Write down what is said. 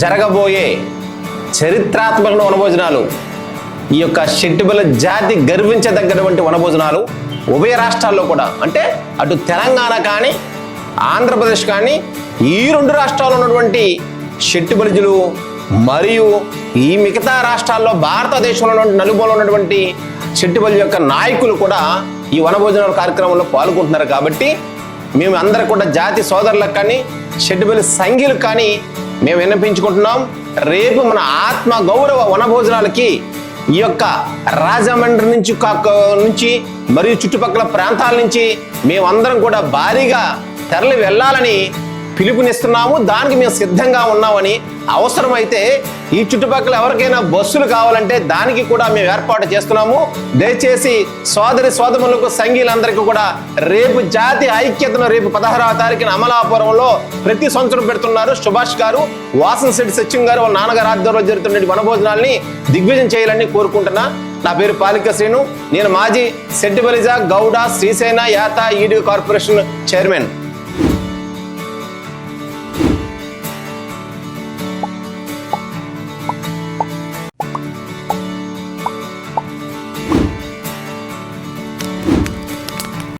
జరగబోయే చరిత్రాత్మక వనభోజనాలు ఈ యొక్క షెట్టిబల జాతి గర్వించదగ్గటువంటి వనభోజనాలు ఉభయ రాష్ట్రాల్లో కూడా. అంటే అటు తెలంగాణ కానీ ఆంధ్రప్రదేశ్ కానీ ఈ రెండు రాష్ట్రాల్లో ఉన్నటువంటి షెట్టిబలిజులు మరియు ఈ మిగతా రాష్ట్రాల్లో భారతదేశంలో ఉన్నటువంటి ఉన్నటువంటి షెట్టి యొక్క నాయకులు కూడా ఈ వనభోజనాల కార్యక్రమంలో పాల్గొంటున్నారు కాబట్టి మేము అందరూ కూడా జాతి సోదరులకు కానీ షెడ్యూల్ సంఘీలకు కానీ మేము విన్నపించుకుంటున్నాం. రేపు మన ఆత్మ గౌరవ వనభోజనాలకి ఈ యొక్క రాజమండ్రి నుంచి కాక నుంచి మరియు చుట్టుపక్కల ప్రాంతాల నుంచి మేమందరం కూడా భారీగా తరలి వెళ్ళాలని పిలుపునిస్తున్నాము దానికి మేము సిద్ధంగా ఉన్నామని అవసరమైతే ఈ చుట్టుపక్కల ఎవరికైనా బస్సులు కావాలంటే దానికి కూడా మేము ఏర్పాటు చేస్తున్నాము. దయచేసి సోదరి సోదరులకు సంఘీలందరికీ కూడా రేపు జాతి ఐక్యతను రేపు పదహారవ తారీఖున అమలాపురంలో ప్రతి సంవత్సరం పెడుతున్నారు సుభాష్ గారు. వాసన్ శెట్టి సచిన్ గారు వాళ్ళ నాన్నగారు ఆధ్వర్యంలో జరుగుతున్న వనభోజనాల్ని దిగ్విజయం చేయాలని కోరుకుంటున్నా. నా పేరు పాలిక శ్రీను. నేను మాజీ శెట్టిబలిజ గౌడ శ్రీసేన యాత ఈడీ కార్పొరేషన్ చైర్మన్.